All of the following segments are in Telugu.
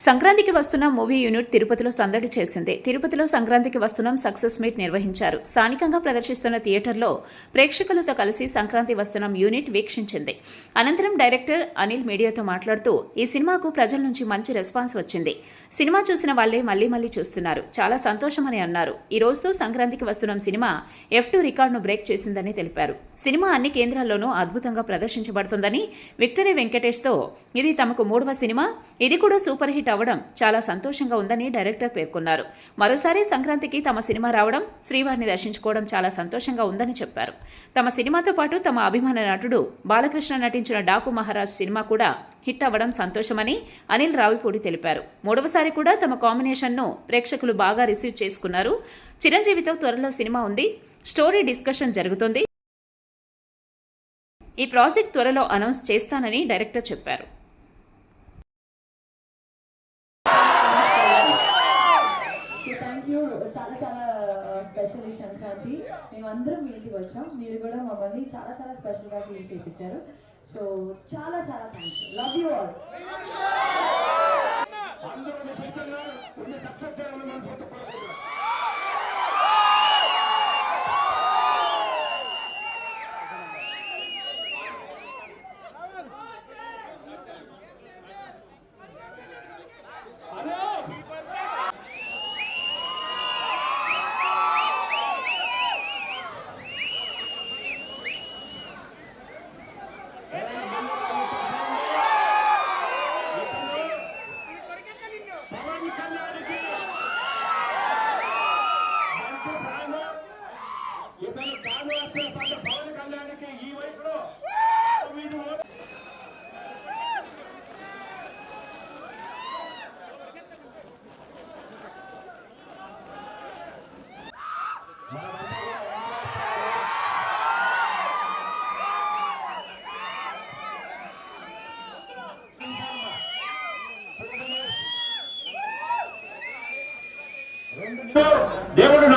సంక్రాంతికి వస్తున్న మూవీ యూనిట్ తిరుపతిలో సందడి చేసింది. తిరుపతిలో సంక్రాంతికి వస్తున్నాం సక్సెస్ మీట్ నిర్వహించారు. స్థానికంగా ప్రదర్శిస్తున్న థియేటర్లో ప్రేక్షకులతో కలిసి సంక్రాంతి వస్తున్నాం యూనిట్ వీక్షించింది. అనంతరం డైరెక్టర్ అనిల్ మీడియాతో మాట్లాడుతూ ఈ సినిమాకు ప్రజల నుంచి మంచి రెస్పాన్స్ వచ్చింది. సినిమా చూసిన వాళ్ళే మళ్ళీ మళ్ళీ చూస్తున్నారు. చాలా సంతోషమని అన్నారు. ఈ రోజుతో సంక్రాంతికి వస్తున్నాం సినిమా ఎఫ్ టూ రికార్డును బ్రేక్ చేసిందని తెలిపారు. సినిమా అన్ని కేంద్రాల్లోనూ అద్భుతంగా ప్రదర్శించబడుతుందని విక్టరీ వెంకటేష్తో ఇది తమకు మూడవ సినిమా ఇది కూడా సూపర్ హిట్ అవ్వడం చాలా సంతోషంగా ఉందని డైరెక్టర్ పేర్కొన్నారు. మరోసారి సంక్రాంతికి తమ సినిమా రావడం శ్రీవారిని దర్శించుకోవడం చాలా సంతోషంగా ఉందని చెప్పారు. తమ సినిమాతో పాటు తమ అభిమాన నటుడు బాలకృష్ణ నటించిన డాకు మహారాజ్ సినిమా కూడా హిట్ అవ్వడం సంతోషమని అనిల్ రావిపూడి తెలిపారు. మూడవసారి కూడా తమ కాంబినేషన్ను ప్రేక్షకులు బాగా రిసీవ్ చేసుకున్నారు. చిరంజీవితో త్వరలో సినిమా ఉంది. స్టోరీ డిస్కషన్ జరుగుతుంది. ఈ ప్రాజెక్ట్ త్వరలో అనౌన్స్ చేస్తానని డైరెక్టర్ చెప్పారు. స్పెషల్ మేమందరం మీ ఇంటికి వచ్చాం. మీరు కూడా మమ్మల్ని చాలా చాలా స్పెషల్గా ఫీల్ చేయించారు సో చాలా చాలా థ్యాంక్స్ లవ్ యూ ఆల్ అందరూ సక్సెస్ చేయాలని మనం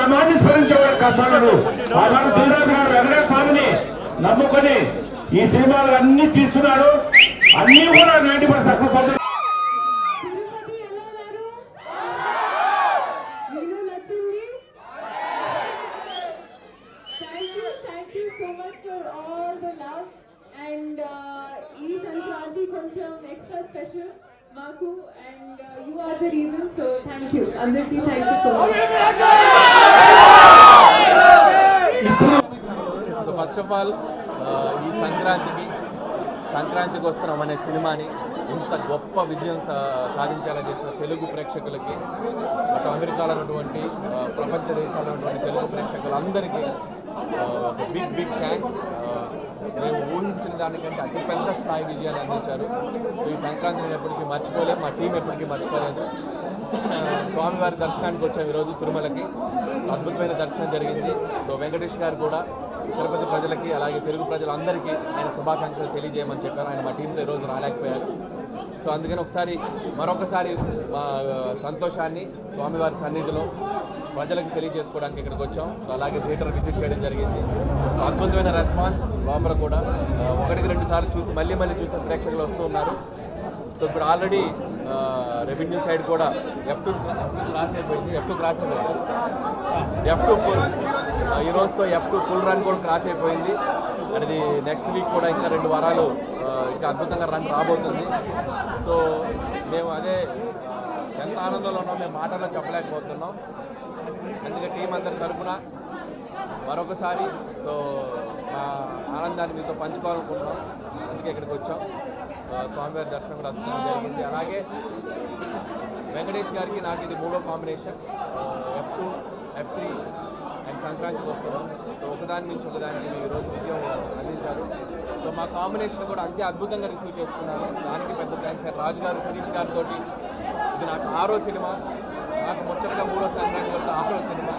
దేవుడు నామాన్ని స్మరించేవాడు కసాడు ఆనాడు దివరాజు గారు వెంకటేశ్వర స్వామిని నమ్ముకొని ఈ సినిమాలు అన్ని తీస్తున్నాడు అన్ని కూడా నైన్టీ పర్సెంట్ సక్సెస్ అవుతుంది తిరుపతి uh, ఈ సంక్రాంతి కొంచెం extra special మాకు and you are the reason so thank you అందరికీ thank you so much so first of all ఈ సంక్రాంతికి సంక్రాంతికి వస్తున్నాం అనే సినిమాని ఇంత గొప్ప విజయం సా- సాధించాలని చెప్పిన తెలుగు ప్రేక్షకులకి అటు అమెరికాలో ఉన్నటువంటి ప్రపంచ దేశాల్లో ఉన్నటువంటి తెలుగు ప్రేక్షకులందరికీ ఒక బిగ్ బిగ్ థ్యాంక్స్ మేము ఊహించిన దానికంటే అతిపెద్ద స్థాయి విజయాన్ని అందించారు. సో ఈ సంక్రాంతిని ఎప్పటికీ మర్చిపోలేదు మా టీం ఎప్పటికీ మర్చిపోలేదు. స్వామివారి దర్శనానికి వచ్చాం ఈరోజు తిరుమలకి. అద్భుతమైన దర్శనం జరిగింది. సో వెంకటేష్ గారు కూడా తిరుపతి ప్రజలకి అలాగే తెలుగు ప్రజలందరికీ ఆయన శుభాకాంక్షలు తెలియజేయమని చెప్పారు. ఆయన మా టీంతో ఈరోజు రాలేకపోయారు. సో అందుకని ఒకసారి మరొకసారి మా సంతోషాన్ని స్వామివారి సన్నిధిలో ప్రజలకు తెలియజేసుకోవడానికి ఇక్కడికి వచ్చాం. సో అలాగే థియేటర్ విజిట్ చేయడం జరిగింది. సో అద్భుతమైన రెస్పాన్స్ లోపల కూడా. ఒకటికి రెండు సార్లు చూసి మళ్ళీ మళ్ళీ చూసిన ప్రేక్షకులు వస్తూ ఉన్నారు. సో ఇప్పుడు ఆల్రెడీ రెవెన్యూ సైడ్ కూడా ఎఫ్ టూ క్రాస్ అయిపోయింది. ఎఫ్ టూ క్రాస్ అయిపోయింది. ఎఫ్ టూ ఫుల్ ఈ రోజుతో ఎఫ్ టూ ఫుల్ రన్ కూడా క్రాస్ అయిపోయింది. అది నెక్స్ట్ వీక్ కూడా ఇంకా రెండు వారాలు ఇంకా అద్భుతంగా రన్ రాబోతుంది. సో మేము అదే ఎంత ఆనందంలో ఉన్నాం మేము మాటల్లో చెప్పలేకపోతున్నాం. అందుకే టీం అందరి తరఫున మరొకసారి సో మా ఆనందాన్ని మీతో పంచుకోవాలనుకుంటున్నాం. అందుకే ఇక్కడికి వచ్చాం. స్వామివారి దర్శనం కూడా అద్భుతంగా జరిగింది. అలాగే వెంకటేష్ గారికి నాకు ఇది మూడో combination. F two F three and సంక్రాంతికి వస్తున్నాం. సో ఒకదాని నుంచి ఒకదానికి మీరు ఈరోజు విజయం అందించారు. సో మా కాంబినేషన్ కూడా అంతే అద్భుతంగా రిసీవ్ చేసుకున్నాను. దానికి పెద్ద థ్యాంక్స్ రాజు గారు శిరీష్ గారితో ఇది నాకు ఆరో సినిమా. నాకు ముచ్చటగా మూడో సంక్రాంతి వస్తే ఆరో సినిమా.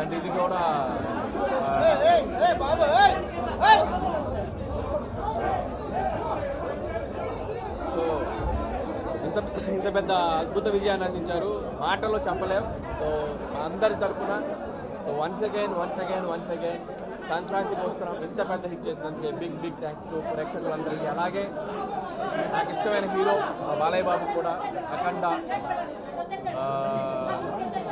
అండ్ ఇది కూడా ఆ, సో ఇంత ఇంత పెద్ద అద్భుత విజయాన్ని అందించారు. మాటలో చెప్పలేం. సో అందరి తరఫున so once again once again once again Sankranti కోసం ఇంత పెద్ద హిట్ చేసినందుకే బిగ్ బిగ్ థ్యాంక్స్ టు ప్రేక్షకులందరికీ. అలాగే నాకు ఇష్టమైన హీరో బాలయ్య బాబు కూడా అఖండ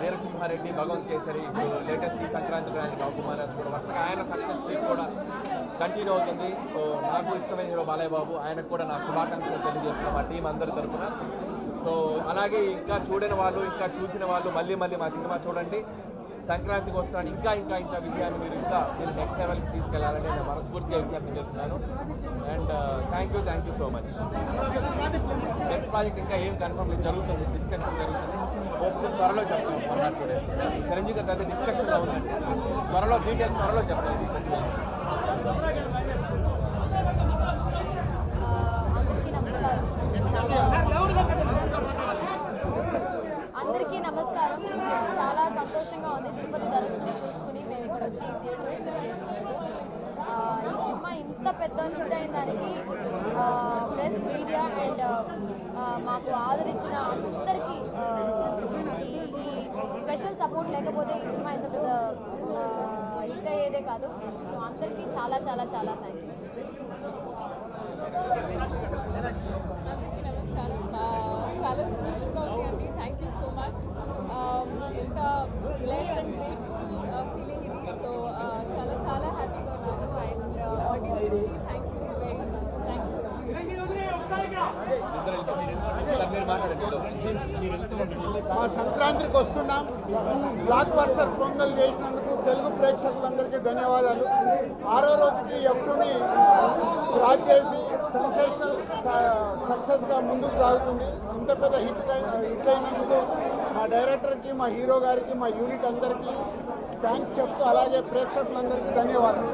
వీరసింహారెడ్డి భగవంత్ కేసరి ఇప్పుడు లేటెస్ట్ ఈ సంక్రాంతి బాబు రావు కూడా వరుసగా. ఆయన సక్సెస్ స్ట్రీట్ కూడా కంటిన్యూ అవుతుంది. సో నాకు ఇష్టమైన హీరో బాలయ్య బాబు. ఆయనకు కూడా నా శుభాకాంక్షలు తెలియజేస్తున్నాం మా టీం అందరి తరఫున సో అలాగే ఇంకా చూడని వాళ్ళు ఇంకా చూసిన వాళ్ళు మళ్ళీ మళ్ళీ మా సినిమా చూడండి. సంక్రాంతికి వస్తున్నాను. ఇంకా ఇంకా ఇంకా విజయాన్ని మీరు ఇంకా నేను నెక్స్ట్ లెవెల్కి తీసుకెళ్ళాలని నేను మనస్ఫూర్తిగా విజ్ఞప్తి చేస్తున్నాను. And thank you thank you so much next project ఇంకా ఏం కన్ఫర్మ్ జరుగుతుంది. డిస్కషన్ జరుగుతుంది. హోప్స్ త్వరలో చెప్తాను. One or two days Chiranjeevi garu అయితే డిస్కషన్లో ఉందండి. త్వరలో డీటెయిల్స్ త్వరలో చెప్తాను. ఇది uh, అందరికీ నమస్కారం అందరికీ నమస్కారం ఆ, చాలా సంతోషంగా ఉంది. తిరుపతి దర్శనం చూసుకుని మేము ఇక్కడ వచ్చి థియేటర్ విజిట్ చేసినందుకు. ఈ సినిమా ఇంత పెద్ద హిట్ అయిన దానికి ప్రెస్ మీడియా అండ్ మాకు ఆదరించిన అందరికీ ఈ ఈ స్పెషల్ సపోర్ట్ లేకపోతే ఈ సినిమా ఇంత పెద్ద హిట్ అయ్యేదే కాదు. సో అందరికీ చాలా చాలా చాలా థ్యాంక్ యూ నమస్కారం ఆ, చాలా సంతోషంగా ఉంది అండి థ్యాంక్ యూ సో మచ్ ఎంత బ్లెస్డ్ అండ్ గ్రేట్ఫుల్ ఫీలింగ్ ఇది సో చాలా చాలా హ్యాపీగా ఉన్నాను అండ్ ఆడియన్స్కి thank you very much thank you మీరు మాట్లాడండి మా సంక్రాంతికి వస్తున్నాం బ్లాక్ బస్టర్ పొంగల్ చేసినందుకు తెలుగు ప్రేక్షకులందరికీ ధన్యవాదాలు ఆరో రోజుకి ఎప్పుడుని క్రాస్ చేసి సెన్సేషనల్ సక్సెస్గా ముందుకు సాగుతుంది ఇంత పెద్ద హిట్ హిట్ అయినందుకు మా డైరెక్టర్కి మా హీరో గారికి మా యూనిట్ అందరికీ థ్యాంక్స్ చెప్తూ అలాగే ప్రేక్షకులందరికీ ధన్యవాదాలు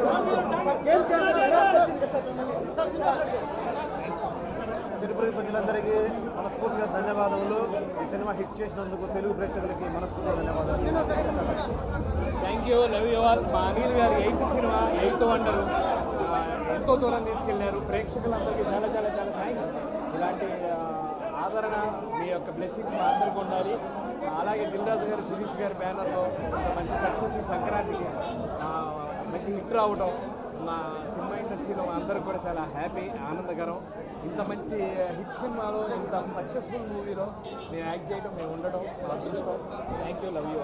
తిరుపతి ప్రజలందరికీ మనస్ఫూర్తిగా ధన్యవాదములు. ఈ సినిమా హిట్ చేసినందుకు తెలుగు ప్రేక్షకులకి మనస్ఫూర్తిగా ధన్యవాదాలు. Thank you love you all మా అనిల్ గారు ఎయిత్ సినిమా ఎయిత్ వండరు. ఎంతో దూరం తీసుకెళ్ళారు. ప్రేక్షకులందరికీ చాలా చాలా చాలా థ్యాంక్స్ ఇలాంటి ఆదరణ మీ యొక్క బ్లెస్సింగ్స్ మా అందరికీ ఉండాలి. అలాగే దిల్రాజు గారు శిరీష్ గారి బ్యానర్లో మంచి సక్సెస్ సంక్రాంతికి మంచి హిట్ రావడం మా సినిమా ఇండస్ట్రీలో మా కూడా చాలా హ్యాపీ ఆనందకరం. ఇంత మంచి హిట్ సినిమాలో ఇంత సక్సెస్ఫుల్ మూవీలో మేము యాక్ట్ చేయడం మేము ఉండడం మా అదృష్టం. Thank you love you